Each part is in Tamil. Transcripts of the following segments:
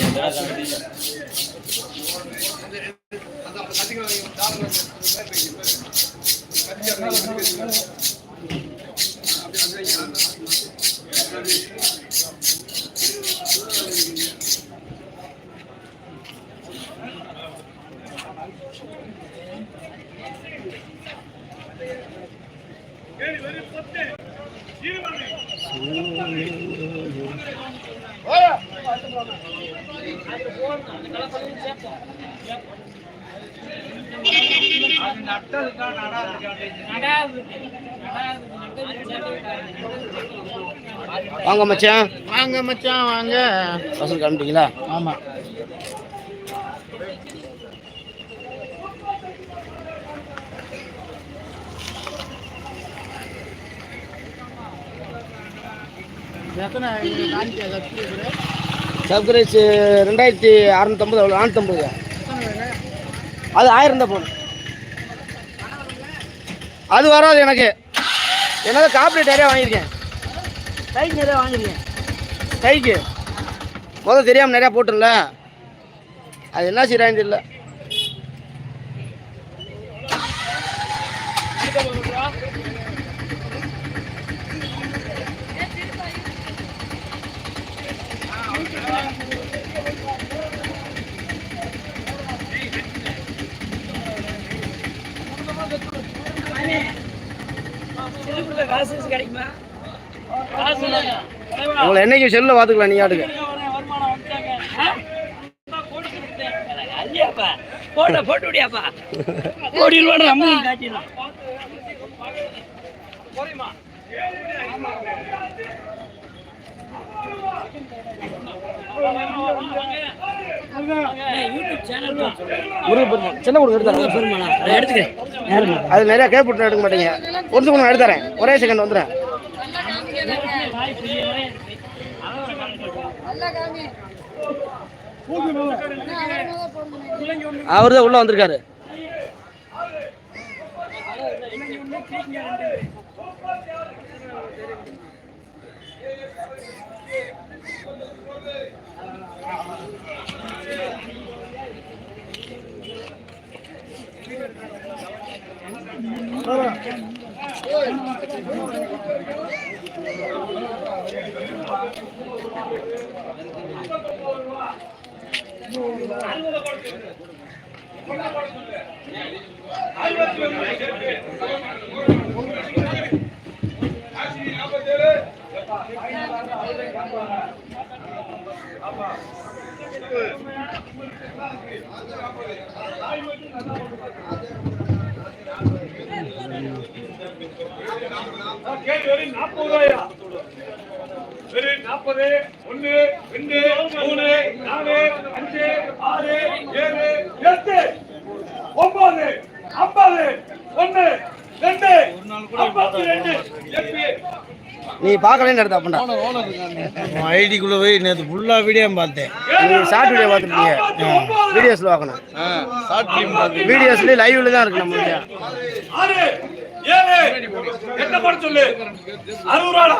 அந்த அதிகம் வாங்க மச்சான். வாங்க மச்சான் வாங்க. வசூல் கிளம்பிட்டீங்களா? ஆமா. எத்தனை காணிக்கை சப்ஸ்கிரைபர் சப்ஸ்கிரைஸ் ரெண்டாயிரத்தி அறநூத்தம்பது எவ்வளோ நானூற்றம்பது அது ஆயிரம் தான் போகணும் அது வராது எனக்கு. என்னது காப்பரேட் நிறையா வாங்கியிருக்கேன். கைக்கு நிறையா வாங்கியிருக்கேன் கைக்கு முதல் தெரியாமல் நிறையா போட்டுல அது என்ன செய்கிறான்னு தெரியல. உங்களை என்னைக்கு செல்லில் பார்த்துக்கலாம் நீ ஆட்டுக்கு. போட்டோ போட்டு விடியாப்பா காட்டிடலாம் சின்ன நான் எடுத்துக்கிறேன் அது நிறையா கேட்பட்டு எடுக்க மாட்டீங்க. ஒரு நான் எடுத்துறேன். ஒரே செகண்ட் வந்துடுறேன். அவர் தான் உள்ள வந்திருக்காரு. கேட்டு வெறும் நாற்பது ரூபாய். நாற்பது ஒண்ணு ரெண்டு மூணு நாலு அஞ்சு ஆறு ஏழு எட்டு ஒன்பது ஐம்பது ஒண்ணு ரெண்டு ஐம்பத்தி ரெண்டு. எட்டு. நீ பார்க்கலன்னு எடுத்த அப்படின்னா ஐடிக்குள்ள போய் நேற்று ஃபுல்லா வீடியோ பார்த்தேன். நீ ஷார்ட் வீடியோ பார்த்துருப்பீங்க வீடியோஸில் பார்க்கணும். ஷார்ட் ஃபிலிம் பார்த்தேன். வீடியோஸ்லேயே லைவ்ல தான் இருக்கு நம்ம அறுபது ரூபாடா.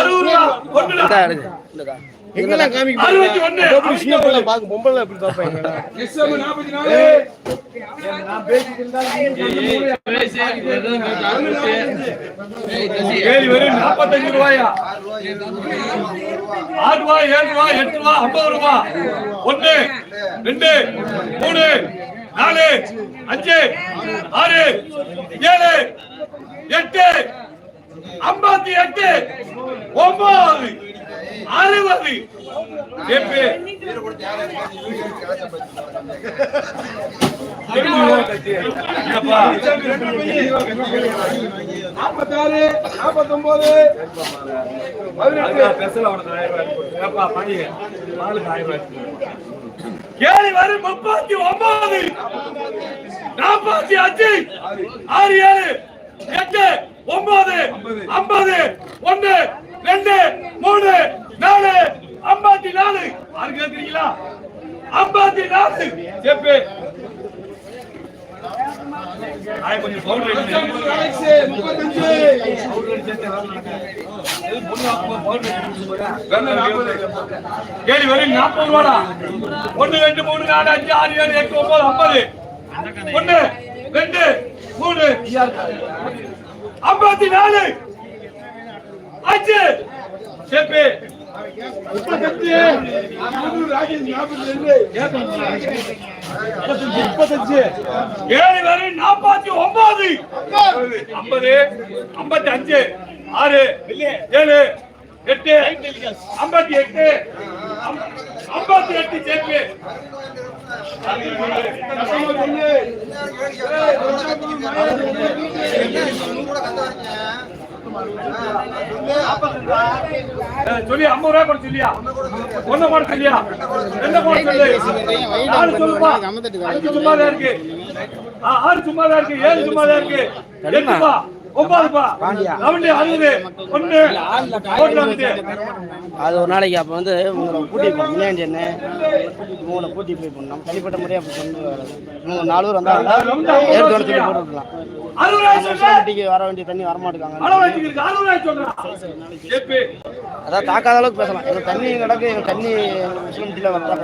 அறுபது ரூபா. ஒண்ணு இந்தா எங்கெல்லாம் காமிக்க அறுபத்தி ஒண்ணு. சின்ன பிள்ளை பொம்பளை எப்படி நாற்பத்தி நாலு. வெறும் நாற்பத்தஞ்சு ரூபாயா? ஆறு ரூபாய் ஏழு ரூபாய் எட்டு ரூபாய் ஐம்பது ரூபாய் ஒன்னு ரெண்டு மூணு நாலு அஞ்சு ஆறு ஏழு எட்டு. ஐம்பத்தி எட்டு ஒன்பது அறுபது. நாற்பத்தாறு நாற்பத்தொன்பது ஏழு வரும் முப்பத்தி ஒன்பது நாற்பத்தி அஞ்சு ஆறு ஏழு. எட்டு ஒன்பது ஐம்பது ஒன்னு ரெண்டு மூணு நாலு ஐம்பத்தி நாலு. ஆறு கேட்கிறீங்களா ஐம்பத்தி நாலு. செப்பு. கேள்வி நாற்பது. ரூபாடா. ஒண்ணு ரெண்டு மூணு நாலு அஞ்சு ஆறு ஏழு எட்டு ஒன்பது ஐம்பது. ஒண்ணு ரெண்டு மூணு ஐம்பத்தி நாலு. அஞ்சு. சேப்பி. முப்பத்தஞ்சு. முந்நூறு முப்பத்தஞ்சு. ஏழு வரை நாற்பத்தி ஒன்பது. ஐம்பது. ஐம்பத்தி அஞ்சு ஆறு. ஏழு. எட்டு. ஐம்பத்தி எட்டு. ஐம்பத்தி எட்டு சேர்ப்பு சொல்லி ஐம்பது ரூபாய் கூட சொல்லியா? ஒண்ணு கூட சொல்லியா? ரெண்டு கூட சொல்லு. நாலு சொல்லுப்பா. அஞ்சு சும்மா இருக்கு. ஆறு சும்மாதான் இருக்கு. ஏழு சும்மாதான் இருக்கு. எட்டுப்பா. போட்டு அது ஒரு நாளைக்கு அப்போ வந்து உங்களை கூட்டி போய் முன்னாடி என்ன உங்களை கூட்டி போய் பண்ணோம் தனிப்பட்ட முறையாக அப்படி கொண்டு வராது இவங்க நாலு பேர் வந்தாங்கன்னா ஏற்கனவே சொல்லு வண்டிக்கு வர வேண்டிய தண்ணி சேப்பு அதான் தாக்காத அளவுக்கு பேசலாம். எங்க தண்ணி கிடக்கு எங்க தண்ணி முஸ்லிம்ல வந்தா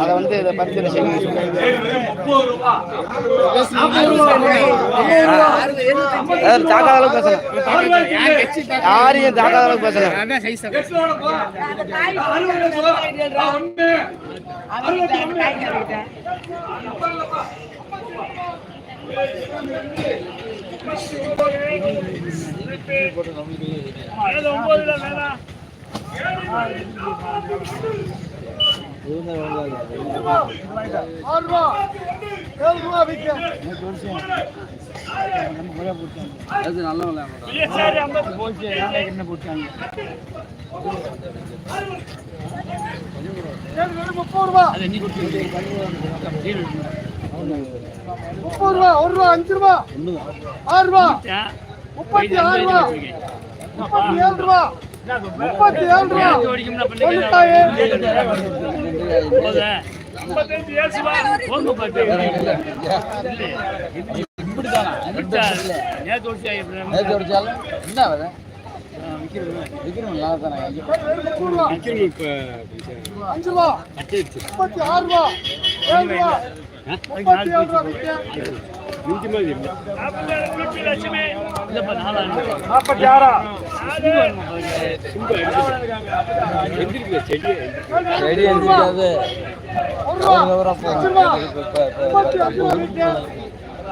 அதை வந்து இதை பரிந்துரை செய்யணும். ஏழு வரை முப்பது ரூபா அதாவது தாக்காத அளவுக்கு பேசலாம் ஆறு ரூபாய் சொல்லு. யாரையும் ஒண்ணு அறுபத்தி ஒண்ணு முப்பது ரூபா ஒரு ரூபா அஞ்சு ரூபா ஆறு ரூபா முப்பத்தி ஆறு ரூபா முப்பத்தி ஏழு ரூபா முப்பத்தி ஏழு ரூபா ரூபா. ஆறா ரூபா. ரூபா. முப்பத்தி ரூபா ரூபா. ஏழு வரை ஆறு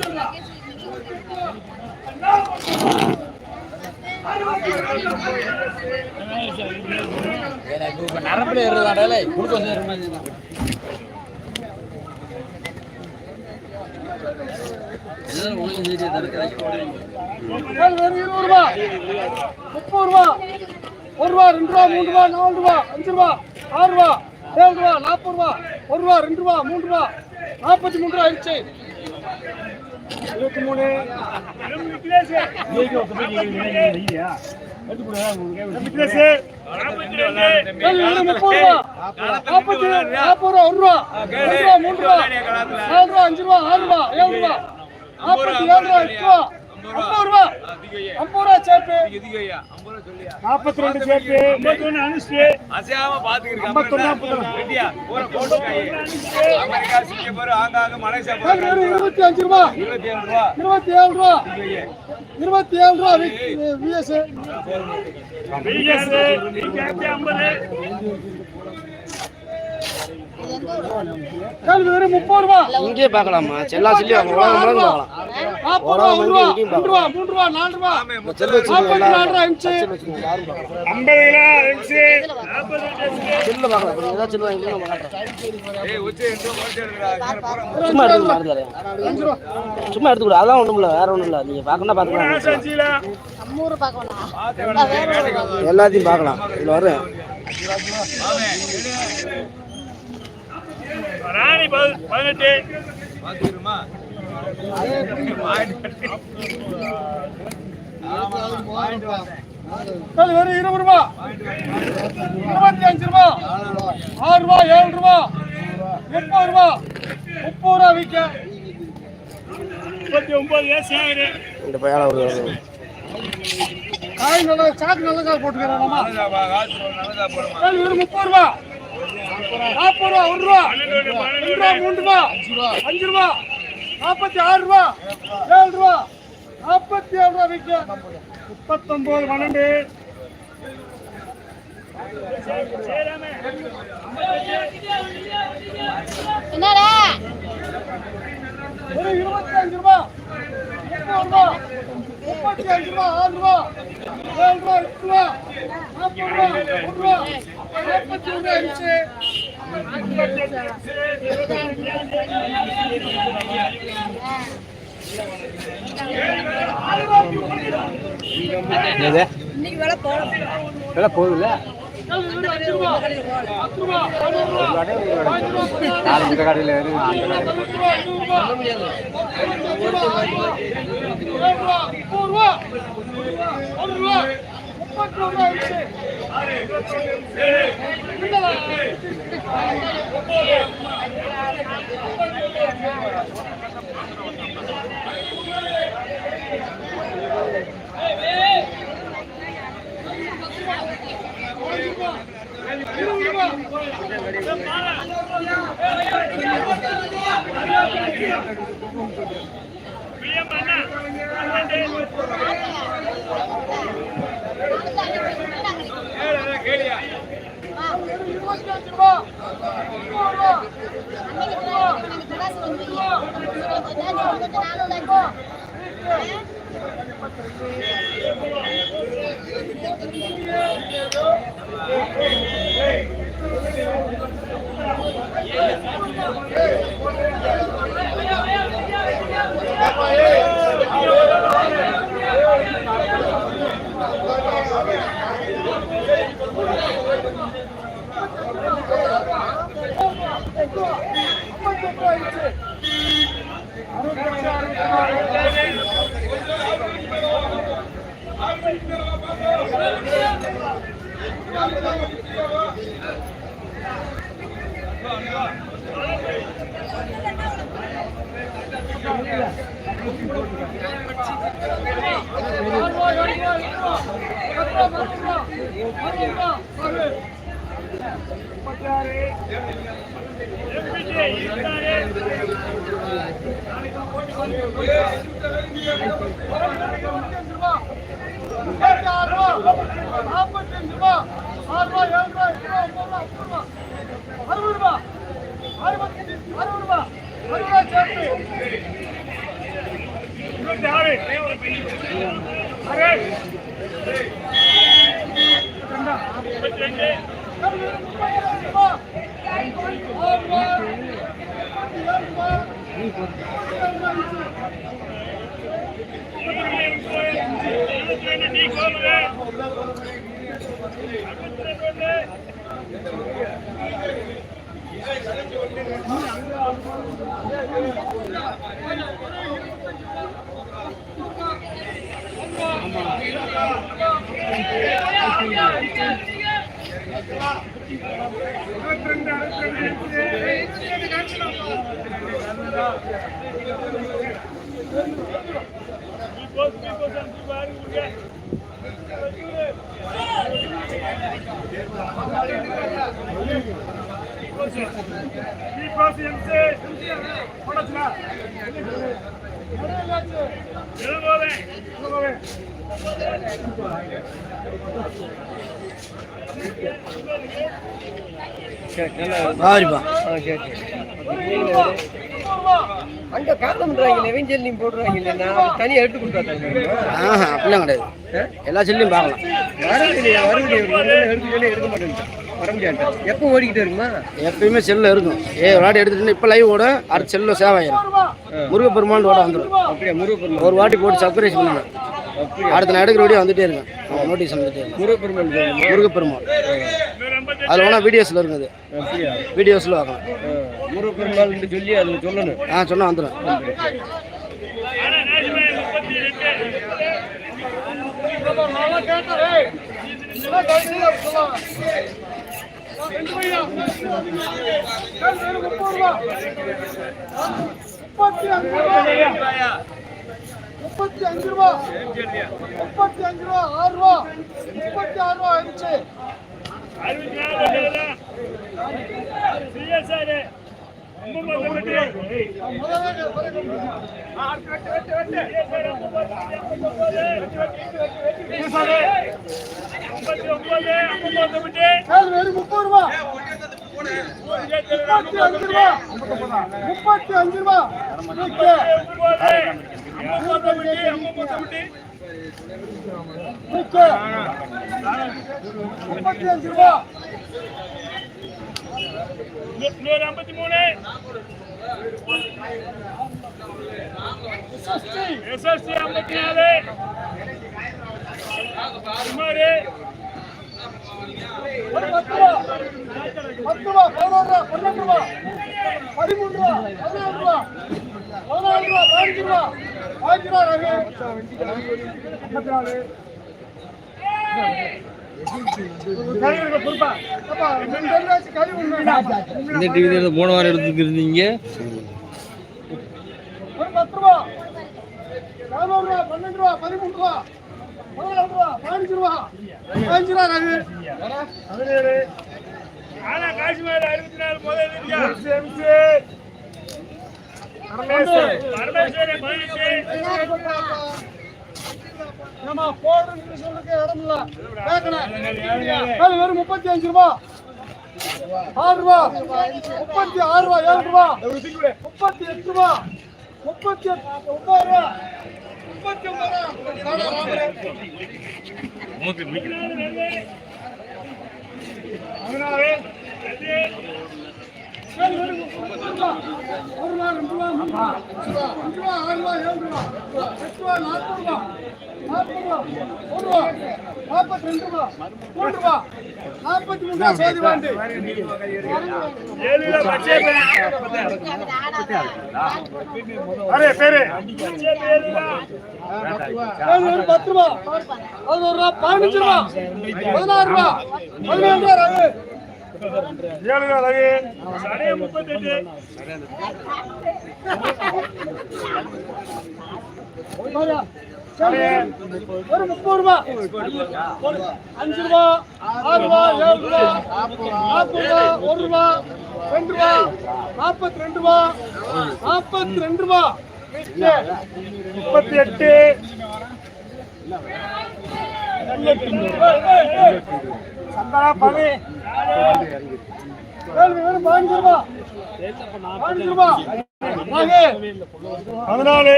சொல்லா ஏழு வெறும் இருபது ரூபா. முப்பது ரூபா. ஒரு ரூபா ரெண்டு ரூபா மூணு ரூபா நாலு ரூபா அஞ்சு ரூபா ஆறு ரூபா. ஏழு ரூபா நாற்பது ரூபா ஒரு ரூபா ரெண்டு ரூபா மூணு ரூபா. நாற்பத்தி மூணு ரூபா ஆயிடுச்சு. இருபத்தி மூணு. முப்பது ரூபா. நாற்பத்தி நாற்பது ரூபா ஒரு ரூபா. ரெண்டு ரூபா மூணு ரூபா. நாலு ரூபா அஞ்சு ரூபா ஆறு ரூபா ஏழு ரூபா. நாற்பத்தி ஏழு ரூபா எட்டு ரூபா. ஐம்பது ரூபா. ஐம்பது ரூபா சேர்த்து. நாற்பத்தி ரெண்டு சேர்த்து. ஐம்பத்தி ஒன்று அனுஷ்டு. அசையாம இருபத்தி அஞ்சு ரூபா இருபத்தி ஏழு ரூபா. இருபத்தி ஏழு ரூபா. இருபத்தி ஏழு ரூபா. விஎஸ். ஏழு வெறும் முப்பது ரூபா. இங்கேயே பார்க்கலாமா? எல்லா சொல்லி உலகம் பார்க்கலாம் ரூபா மூணு ரூபா நாலு ரூபா. செல்லு வச்சு நாற்பத்தி நாலு ரூபா இன்ச்சு யாரும் பார்க்கலாம். ஐம்பது கிலோ இன்ச்சு சில்ல பார்க்கலாம். கொஞ்சம் ஏதாவது சில்லு வாங்கி நம்ம காட்டுறேன் ஏய் உச்சி என்ற மோட்டர் இருக்குடா சும்மா எடுத்து சும்மா எடுத்து கொடு அதெல்லாம் ஒன்றும் இல்லை வேற ஒன்றும் இல்லை. நீங்கள் பார்க்கணும் பார்க்கலாம் எல்லாத்தையும் பார்க்கலாம். இதில் வரும் ராணி பதினெட்டு. வெறும் இருபது ரூபா. இருபத்தி அஞ்சு ரூபா. ஆறு ரூபா ஏழு ரூபா. முப்பது ரூபா. முப்பது ரூபா விற்க. முப்பத்தி ஒன்பது ஏசி ஆகுது இந்த பையன் ஒரு காய் நல்லா சாக்கு நல்ல காய் வெறும் முப்பது ரூபா. நாற்பது ரூபா ஒரு ரூபா. ரெண்டு ரூபா மூணு ரூபா. அஞ்சு ரூபா. நாற்பத்தி ஆறு ரூபா. ஏழு ரூபா. நாற்பத்தி ஏழு ரூபா விற்க முப்பத்தொன்பது பன்னெண்டு. ஒரு இருபத்தி அஞ்சு ரூபா ரூபா. முப்பத்தி அஞ்சு ரூபா ஆறு ரூபா ஏழு ரூபா எட்டு ரூபா நாற்பது ரூபா ஒரு ரூபா நாற்பத்தி ஒன்று அஞ்சு இன்னைக்கு வேலை போகலாம் விலை போகுதுல்ல கடையில் வரும் பதினெட்டு ரூபா இருபது ரூபா பதினஞ்சு ரூபா ஏழு ரூபா முப்பது ரூபா ஒரு ரூபா முப்பத்தி ஒரு ரூபா அஞ்சு என்னடா? இருபது ரூபா இருபத்தி அஞ்சு ரூபா முப்பது ரூபா ஐம்பத்தி எட்டு ரூபா அஞ்சு அறுபத்தஞ்சு அறுபத்தி நாற்பத்தஞ்சு ரூபா ஆறு அறுபத்தி அறுபது ரூபா அறுபது ரூபா சேர்த்து இருபத்தி ஆறு ஆறு முப்பத்தி ரெண்டு முப்பத்தஞ்சு ரூபா ஆறு ரூபா முப்பத்தி ஏழு ரூபா இருபத்தி ரெண்டு டீ கோமு அறுபத்தி ரெண்டு ஒன்று சரிப்பா அங்க காலம் போடுறாங்க இல்ல நான் தனியா எடுத்து கொடுத்தா ஆஹா அப்படிலாம் கிடையாது. எல்லா செல்லையும் பார்க்கலாம். எடுக்க மாட்டேன். வர முடியாது எப்போ ஓடிக்கிட்டே இருக்குமா? எப்பயுமே செல்லில் இருக்கும். ஏ ஒரு வாட்டி எடுத்துட்டு இப்போ லைவ் ஓட அடுத்த செல்லில் சேவ் ஆயிரும் முருகப்பெருமான் ஓட வந்துடும் அப்படியா முருகப்பெருமான்? ஒரு வாட்டி போட்டு சர்ப்ரைஸ் பண்ணுவேன் அடுத்த நான் எடுக்கிற வீடியோ வந்துட்டே இருக்கேன். நோட்டீஸ் வந்துட்டே இருக்கும் முருகப்பெருமான். முருகப்பெருமான். அதில் வேணால் வீடியோஸில் இருக்குது. வீடியோஸில் பார்க்கலாம் ஆ, முருகப்பெருமாள்னு சொல்லி அதில் சொல்லணும். ஆ சொன்னால் வந்துடும் முப்பத்தி அஞ்சு ரூபா. முப்பத்தி அஞ்சு ரூபா. முப்பத்தி அஞ்சு ரூபா ஆறு ரூபா. முப்பத்தி ஆறு ரூபா ஆயிடுச்சு. முப்பது ரூபா முப்பத்தி அஞ்சு ரூபா முப்பத்தி அஞ்சு ரூபா முப்பத்தி அஞ்சு ரூபா. ஒரு பத்து ரூபா பத்து ரூபா பதினோரு ரூபா பன்னெண்டு ரூபா பதிமூணு ரூபா பதினாலு ரூபா பதினாலு ரூபா பதினஞ்சு ரூபா. ரூபா. இந்த டிவியில போன வாரம் எடுத்துருந்தீங்க ஒரு பத்து ரூபா. பதினோரு ரூபா பன்னெண்டு ரூபா பதிமூணு ரூபா. ரூபா பதினஞ்சு ரூபா. பதினஞ்சு ரூபா ரவி பதினேழு ஏமா போடுன்னு சொல்லுக்கு இடம் இல்ல. கேட்கணும் வெறும் முப்பத்தி அஞ்சு ரூபா. ஆறு ரூபா. முப்பத்தி ஆறு ரூபா ஏழு ரூபா. முப்பத்தி எட்டு ரூபா. முப்பத்தி ஒன்பது ரூபா. முப்பத்தி ஒன்பது ரூபா. சரி, வெறும் முப்பது ரூபா. ஒரு ரூபா ரெண்டு ரூபா மூணு ரூபா அஞ்சு ரூபா ஆறு ரூபா ஏழு ரூபா எட்டு ரூபா நாற்பது ரூபா நாற்பது ரூபா ஒரு ரூபா நாற்பத்தி ரெண்டு ரூபா மூணு ரூபா நாற்பத்தி மூணு ரூபா ஒரு பத்து ரூபா பதினோரு ரூபா பதினஞ்சு ரூபா பதினாறு ரூபா பதினேழு ரூபா ரவி சரியா? முப்பத்தெட்டு ஒரு முப்பது ரூபா அஞ்சு ரூபா ஆறு ரூபா ஏழு ரூபா நாற்பது ரூபா ஒரு ரூபா ரெண்டு ரூபா நாற்பத்தி ரெண்டு ரூபா நாற்பத்தி ரெண்டு ரூபா முப்பத்தி எட்டு சந்தனா வெறும் பதினாலு.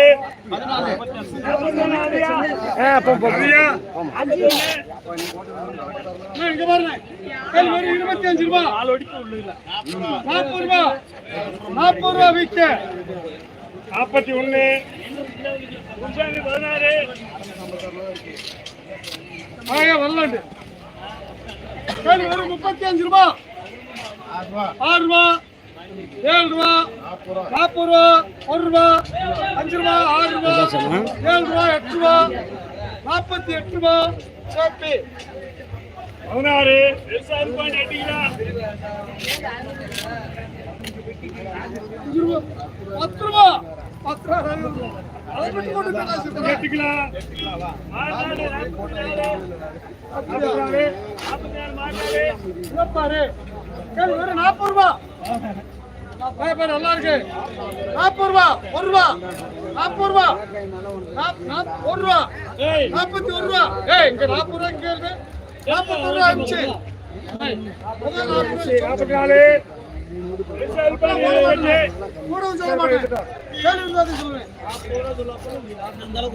இருபத்தி அஞ்சு ரூபா. நாற்பது நாற்பது ரூபா விற்க நாற்பத்தி ஒன்று பதினாறு. வரலாண்டு. கேள்வி வெறும் முப்பத்தி அஞ்சு ரூபா. ஆறு ரூபா. ஏழு ரூபா. நாற்பது ரூபா. ஒரு ரூபா. அஞ்சு ரூபா. ஆறு ரூபா. ஏழு ரூபா. எட்டு ரூபா. நாற்பத்தி எட்டு ரூபா. சேஃப்டி பதினாறு. பத்து ரூபா. பத்து ரூபா. நாற்பது ரூபா பாரு, நல்லா இருக்கு நாற்பது ரூபா ஒரு ரூபா நாற்பது ரூபா நாப்- ஒரு ரூபா நாற்பத்தி ஒரு ரூபா ஏய் இங்க நாற்பது ரூபா இங்க இருக்கு நாற்பத்தி ஒரு ரூபா இருந்துச்சு நாற்பது நாற்பத்தி நாலு சொல்ல மாட்டேன் கேள்வி சொல்லுவேன்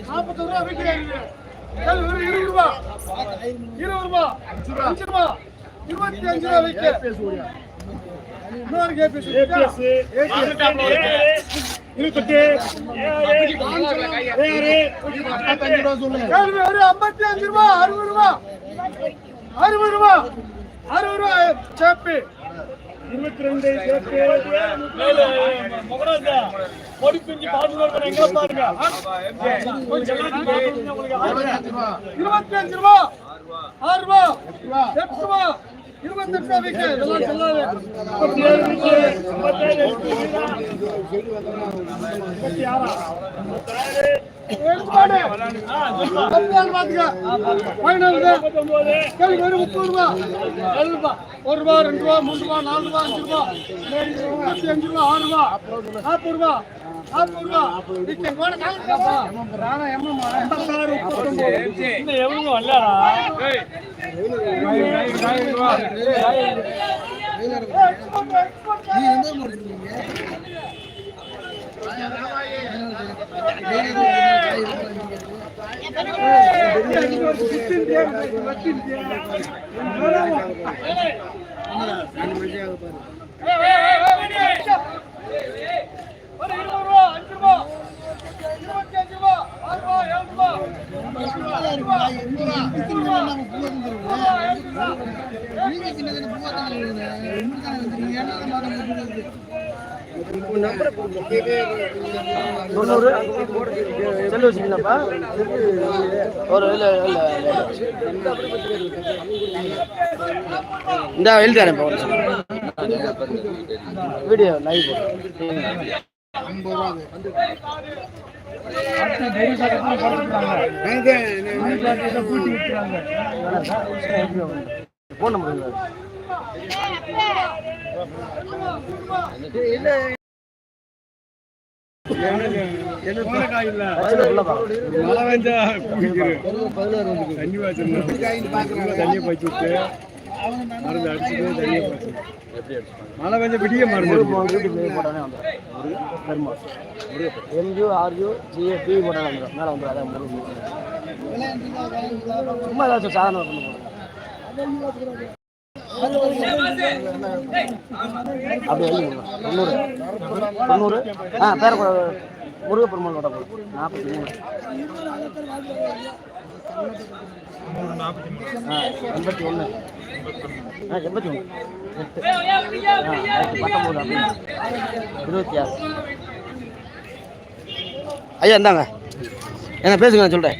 நாற்பத்தி ரூபா வீட்டுக்கு கேள்வி இருபது ரூபா. இருபது ரூபா. அஞ்சு ரூபா. இருபத்தி அஞ்சு ரூபா வைக்க இன்னொரு கேபிஎஸ் கேள்வி வெறும் ஐம்பத்தி அஞ்சு ரூபா. அறுபது ரூபா. அறுபது ரூபா. அறுபது ரூபா. சேப்பு. இருபத்தி ரெண்டு சேப்பு இருபத்தி அஞ்சு ரூபா ஆறு ரூபா எட்டு இருபத்தி ரூபா ரூபா ரூபா ஒரு ரூபா ரெண்டு ரூபா மூணு ரூபா நாலு ரூபா அஞ்சு ரூபா முப்பத்தி அஞ்சு ரூபா ஆறு ரூபா நாற்பது ரூபா நாற்பது ரூபா நிக்க போன காலப்பா எவ்வளவு வரலடா ஒரு இருபது ரூபா அஞ்சு ரூபா இருபத்தி அஞ்சு ரூபா ஆறு ரூபா ஏழு ரூபா. தொண்ணூறு செல்லு வச்சுக்கலாம்ப்பா ஒரு இல்லை இல்லை இந்த ஒரு நிமிஷம். வீடியோ மழை பெஞ்சா தண்ணி வச்சிருந்தோம் தண்ணியை விட்டு மருந்து தண்ணியை பச்சு மழை பெஞ்ச விடிய மருந்து. யூடியூப்ல போட்டானே வந்துடும் ஜிஏ மேலே அதான் முருகன் சும்மா ஏதாச்சும் சாதனம் பண்ண அப்படி தொண்ணூறு. தொண்ணூறு. ஆ பேர முருகப்பெருமாள் கூட போடும் நாற்பத்தி மூணு. ஆ எண்பத்தி ஒன்று ஆ எண்பத்தி ஒன்று எட்டு பத்தொம்போது இருபத்தி ஆறு ஐயா இந்தாங்க. என்ன பேசுங்க நான் சொல்கிறேன்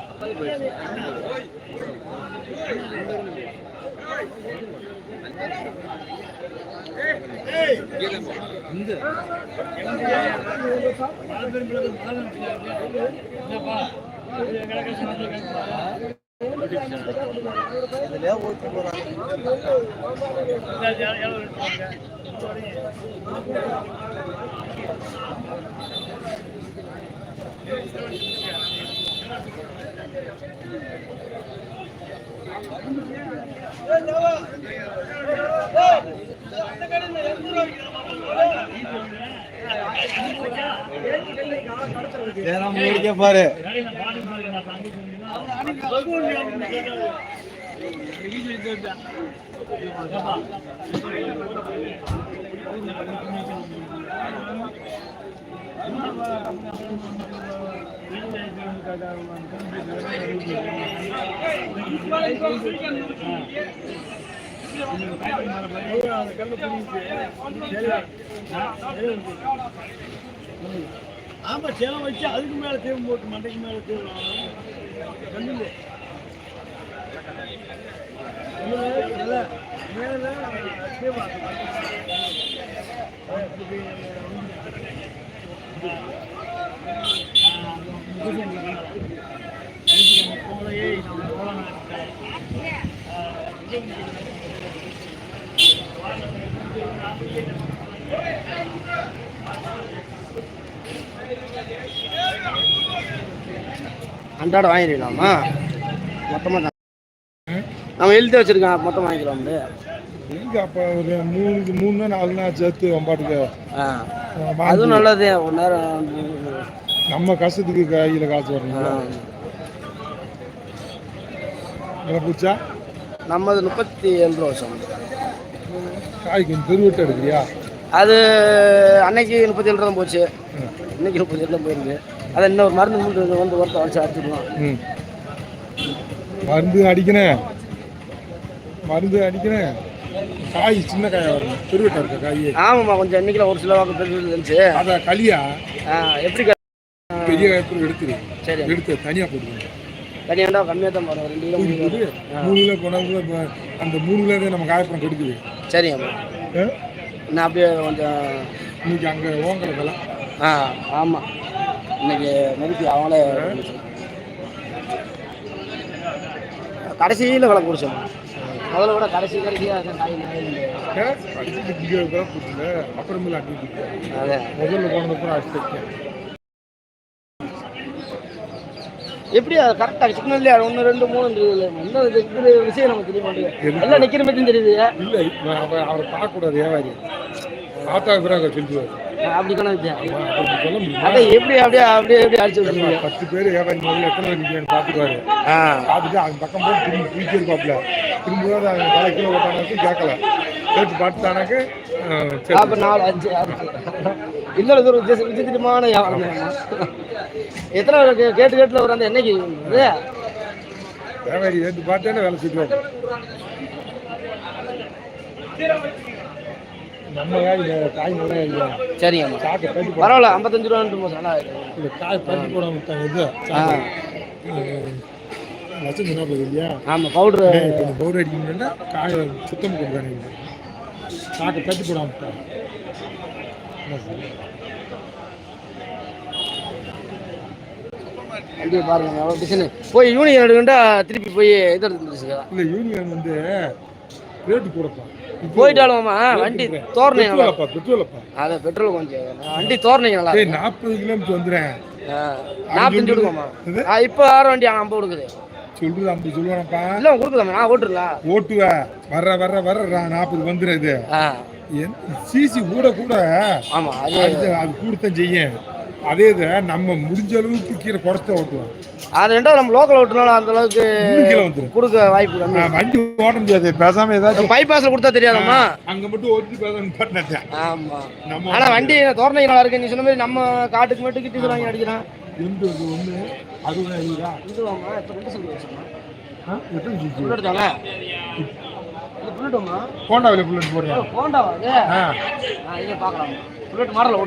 இதுல ஓட்டு போறாங்க பாரு Thank you. ஆமா சேலம் வச்சு அதுக்கு மேல தேவம் போட்டு மண்டைக்கு மேல தேவம் Thank you. அன்றாட வாங்கிடலாமா மொத்தமாக நம்ம எழுதி வச்சிருக்கோம் மொத்தம் வாங்கிக்கலாம் எங்க அப்ப ஒரு மூணு மூணு நாலு நாள் சேர்த்து வாங்கி அதுவும் நல்லது ஒரு நேரம் நம்ம கஷ்டத்துக்கு கையில காசு வரணும் என்ன பூச்சா? நம்மது முப்பத்தி ஏழு ரூபா வருஷம் காய் கொஞ்சம் பெருவிட்டு எடுக்கிறியா? அது அன்னைக்கு முப்பத்தி ஏழு ரூபா போச்சு. இன்னைக்கு முப்பத்தி ஏழு தான் போயிருக்கு. அதை இன்னொரு மருந்து மூன்று வந்து ஒருத்தர் வச்சு அடிச்சிடலாம் மருந்து அடிக்கணும் மருந்து அடிக்கணும் காய் சின்ன காயா வரணும் பெருவிட்டா இருக்க காய்? ஆமாம்மா கொஞ்சம் இன்னைக்குல ஒரு சில வாக்கு பெரிய இருந்துச்சு. அத களியா? எப்படி பெரிய காய்ப்பு எடுத்துரு சரி. எடுத்து தனியா போட்டுக்கணும் தனியாண்டா கம்மியாக தான் போகிறோம் ரெண்டு கிலோ மூணு கிலோ. மூணு கிலோ கூட அந்த மூணு கிலோ தான் நம்ம காயப்படம் கெடுக்குது? நான் அப்படியே கொஞ்சம் இன்னைக்கு அங்க ஓங்கல விலை. ஆ ஆமாம் இன்னைக்கு நிறுத்தி அவங்களே கடைசியில் விலை குடிச்சோம். முதல்ல விட கடைசி கடைசியாக தான் போட்டுல அப்புறமேல அடிக்கிட்டு அதே. முதல்ல போனது அப்புறம் அடிச்சு எப்படி அது கரெக்டாக சிக்னல்லே ஒன்று ரெண்டு மூணு இது? இது விஷயம் நமக்கு தெரிய மாட்டேங்குது. எல்லாம் நிற்கிற மாதிரி தெரியுது. இல்ல அவரை பார்க்கக்கூடாது வியாபாரி பார்த்தா பிறகு சொல்லுவார் அப்படி கணக்கு அப்படி சொல்ல முடியும் அதை எப்படி அப்படியே அப்படியே எப்படி அடிச்சு விட்டுருங்க பத்து பேர் வியாபாரி முதல்ல எத்தனை பேர் நிற்கிறான்னு பார்த்துக்குவாரு. ஆ. பார்த்துட்டு அவங்க பக்கம் போய் திரும்பி தூக்கி இருப்பாப்ல திரும்பும்போது அவங்க தலை கீழே ஓட்டானாக்கு கேட்கல. கேட்டு பார்த்துட்டானாக்கு நாலு அஞ்சு இன்னொரு ஒரு வித்தியாச விசித்திரமான வியாபாரம் தான். எத்தனை கேட்டு கேட்டுல ஒரு அந்த என்னைக்கு? வியாபாரி பார்த்தேன்னா வேலை சுற்றுவாங்க நம்ம காய் கட்டி போட பரவாயில்ல ஐம்பத்தஞ்சு ரூபான்ட்டு போதும் நல்லா இந்த காய் இது. லட்சம் சொன்னா போகுது இல்லையா? ஆமாம் பவுட்ரு பவுடர் அடிக்கணும்னா காயை சுத்தம் கொடுக்குறாங்க சாக்கை கட்டி போடாம பாருங்க எவ்வளோ டிசைனு. போய் யூனியன் எடுக்கண்டா திருப்பி போய் இது எடுத்துருச்சுக்கா இல்லை யூனியன் வந்து ரேட்டு கூடப்பா போயிட்டாலும்மா வண்டி தோரணை நல்லா பெட்ரோலப்பா பெட்ரோலப்பா அதை பெட்ரோல் கொஞ்சம் வண்டி தோரணை நல்லா டேய் நாற்பது கிலோமீட்டர் வந்துடுறேன் நாற்பத்தஞ்சு கொடுக்குமா இப்போ ஆறு வண்டி ஐம்பது கொடுக்குது சொல்றது அப்படி சொல்லுவானப்பா. இல்லை கொடுக்குதாம்மா நான் ஓட்டுருல ஓட்டுவ வர்ற வர்ற வர்ற நாற்பது வந்துடுது ஆ. சிசி கூட கூட ஆமாம் அது அது கூடத்தான் செய்யும். அதே இதை நம்ம முடிஞ்ச அளவுக்கு கீழே குறைச்சா ஓட்டுவோம் அது ரெண்டாவது நம்ம லோக்கல் ஓட்டுனாலும் அந்த அளவுக்கு கிலோ வந்துடும் கொடுக்க வாய்ப்பு வண்டி ஓட்ட முடியாது. பேசாம ஏதாச்சும் பைபாஸ்ல கொடுத்தா தெரியாதம்மா. அங்க மட்டும் ஓட்டி பேசாம நிப்பாட்டினேன் ஆமா. நம்ம ஆனா வண்டி தோரணை நல்லா இருக்கு நீ சொன்ன மாதிரி நம்ம காட்டுக்கு மட்டும் கிட்டி வாங்கி அடிக்கிறான். ரெண்டு இது ஒன்று அறுபது ஐநூறுரூவா இது வாமா இப்போ ரெண்டு சொல்லி வச்சுமா ஆ, எத்தனை சிசி? ஹோண்டாவில் புல்லட் போடுறேன் ஹோண்டாவா இதை பார்க்கலாம் புல்லட் மாடல்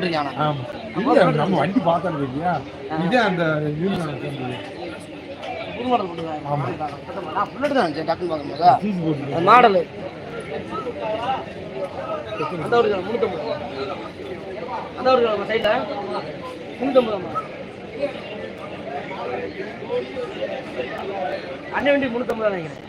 இல்ல நம்ம வண்டி பார்த்தோம் இல்லையா இதே அந்த புது மாடல் போட்டுருக்காங்க புல்லட் தான் டக்குன்னு பார்க்கும்போது. மாடல் அந்த ஒரு முந்நூற்றம்பது அந்த ஒரு சைடில் முந்நூற்றம்பதாம்மா அண்ணன் வண்டி முந்நூற்றம்பது நினைக்கிறேன்.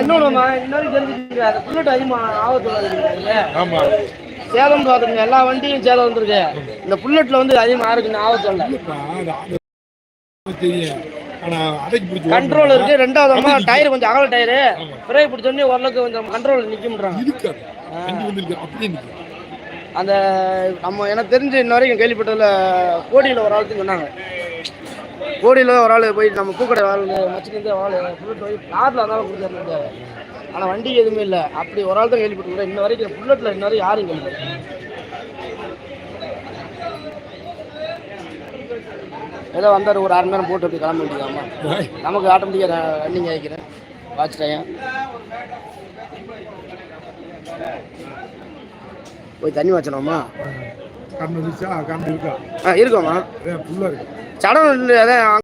இன்னொன்றுமா இன்னொரு தெரிஞ்சுக்கங்க அந்த புல்லட் அதிகமாக ஆபத்து ஆமா. சேதம் பார்த்துருங்க எல்லா வண்டியும் சேதம் வந்துருக்கு. இந்த புல்லட்ல வந்து அதிகமாக யாருக்குன்னு ஆபத்து இல்லை. தெரியும். ஆனா அடைக்கு பிடிச்சி கண்ட்ரோல் இருக்கு. ரெண்டாவது அம்மா டயர் கொஞ்சம் அகல டயரு பிரேக் பிடிச்சோடனே ஓரளவுக்கு கொஞ்சம் கண்ட்ரோல் நிற்கும்ன்றாங்க இருக்காது. வண்டி அப்படியே நிற்கும் அந்த நம்ம எனக்கு தெரிஞ்சு இன்ன வரைக்கும் கேள்விப்பட்டதில் கோடியில் ஒரு ஆளுக்கு சொன்னாங்க. கோடியில் ஒரு ஆள் போய் நம்ம பூக்கடை வாழ் மச்சிலேருந்து ஆள் புல்லட் போய் காரில் இருந்தாலும் கொடுத்தாரு ஆனால் வண்டிக்கு எதுவுமே இல்லை. அப்படி ஒரு ஆள் தான் கேள்விப்பட்டு இன்ன வரைக்கும் புல்லட்டில் இன்ன வரைக்கும் யாரும் கேள்விப்பட்டு ஏதோ வந்தார் ஒரு அரை நேரம் போட்டு அப்படி கிளம்ப வேண்டியதாம்மா. நமக்கு ஆட்டோமேட்டிக்காக ரன்னிங் ஆகிக்கிறேன். வாட்ச் டைம் போய் தண்ணி வச்சலாமா இருக்கா? ஆ இருக்கோம்மா. ஃபுல்லாக இருக்கு. சடம் அதான்